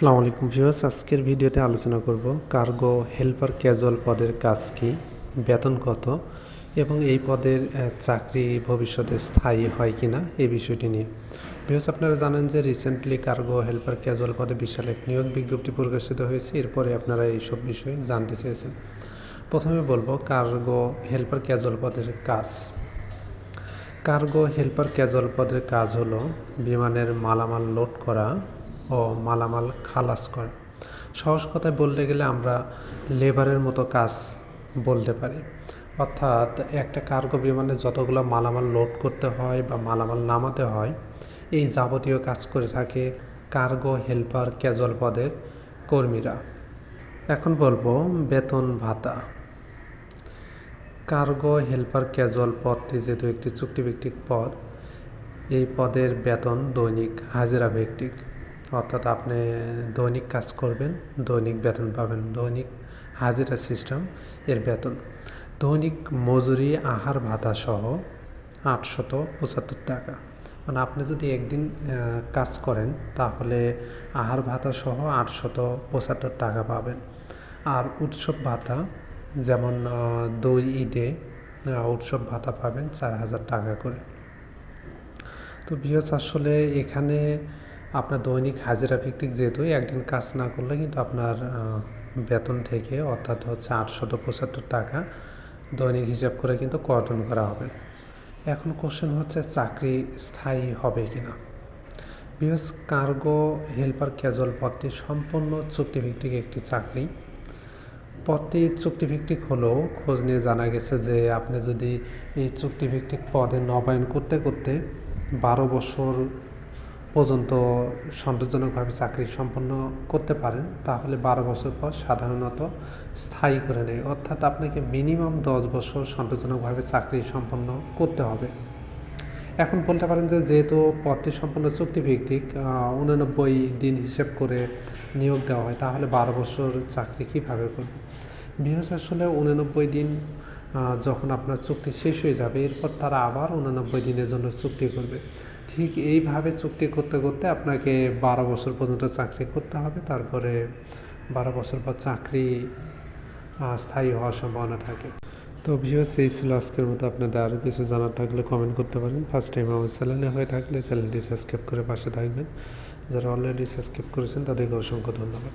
আসসালামু আলাইকুম ভিউয়ার্স, আজকের ভিডিওতে আলোচনা করব কার্গো হেল্পার ক্যাজুয়াল পদের কাজ কি, বেতন কত এবং এই পদের চাকরি ভবিষ্যতে স্থায়ী হয় কি না এই বিষয়টি নিয়ে। ভিউয়ার্স, আপনারা জানেন যে রিসেন্টলি কার্গো হেল্পার ক্যাজুয়াল পদে বিশাল এক নিয়োগ বিজ্ঞপ্তি প্রকাশিত হয়েছে, এরপরে আপনারা এইসব বিষয়ে জানতে চেয়েছেন। প্রথমে বলব কার্গো হেল্পার ক্যাজুয়াল পদের কাজ। কার্গো হেল্পার ক্যাজুয়াল পদের কাজ হলো বিমানের মালামাল লোড করা ও মালামাল খালাস করা। সহজ কথায় বলতে গেলে আমরা লেবারের মতো কাজ বলতে পারি। অর্থাৎ একটা কার্গো বিমানে যতগুলো মালামাল লোড করতে হয় বা মালামাল নামাতে হয়, এই যাবতীয় কাজ করে থাকে কার্গো, হেল্পার, ক্যাজুয়াল পদের কর্মীরা। এখন বলব বেতন ভাতা। কার্গো, হেল্পার, ক্যাজুয়াল পদটি যেহেতু একটি চুক্তিভিত্তিক পদ, এই পদের বেতন দৈনিক হাজিরা ভিত্তিক। অর্থাৎ আপনি দৈনিক কাজ করবেন, দৈনিক বেতন পাবেন, দৈনিক হাজিরা সিস্টেম এর বেতন। দৈনিক মজুরি, আহার, ভাতা সহ আটশত পঁচাত্তর টাকা। মানে আপনি যদি একদিন কাজ করেন, তাহলে আহার, ভাতা সহ আটশত পঁচাত্তর টাকা পাবেন। আর উৎসব, ভাতা যেমন দুই ঈদে উৎসব, ভাতা পাবেন চার হাজার টাকা করে। তো বিয়স আসলে এখানে আপনার দৈনিক হাজিরা ভিত্তিক যেহেতু একদিন কাজ না করলে কিন্তু আপনার বেতন থেকে অর্থাৎ হচ্ছে আটশত পঁচাত্তর টাকা দৈনিক হিসাব করে কিন্তু কর্তন করা হবে। এখন কোশ্চেন হচ্ছে চাকরি স্থায়ী হবে কিনা? বিএস কার্গো, হেল্পার, ক্যাজুয়াল পদটি সম্পূর্ণ চুক্তিভিত্তিক একটি চাকরি। পদটি চুক্তিভিত্তিক হলেও খোঁজ নিয়ে জানা গেছে যে আপনি যদি এই চুক্তিভিত্তিক পদে নবায়ন করতে করতে বারো বছর পর্যন্ত সন্তোষজনকভাবে চাকরি সম্পন্ন করতে পারেন, তাহলে বারো বছর পর সাধারণত স্থায়ী করে নেয়। অর্থাৎ আপনাকে মিনিমাম দশ বছর সন্তোষজনকভাবে চাকরি সম্পন্ন করতে হবে। এখন বলতে পারেন যে, যেহেতু পদটি সম্পূর্ণ চুক্তিভিত্তিক উনানব্বই দিন হিসেব করে নিয়োগ দেওয়া হয়, তাহলে বারো বছর চাকরি কীভাবে করবে? বিহস আসলে উনানব্বই দিন যখন আপনার চুক্তি শেষ হয়ে যাবে, এরপর তারা আবার উননব্বই দিনের জন্য চুক্তি করবে। ঠিক এইভাবে চুক্তি করতে করতে আপনাকে বারো বছর পর্যন্ত চাকরি করতে হবে। তারপরে বারো বছর পর চাকরি স্থায়ী হওয়ার সম্ভাবনা থাকে। তো ভিউয়ার্স এই ছিল আজকের মতো। আপনাদের আরও কিছু জানার থাকলে কমেন্ট করতে পারেন। ফার্স্ট টাইম আমার চ্যানেলে হয়ে থাকলে চ্যানেলটি সাবস্ক্রাইব করে পাশে থাকবেন। যারা অলরেডি সাবস্ক্রাইব করেছেন, তাদেরকে অসংখ্য ধন্যবাদ।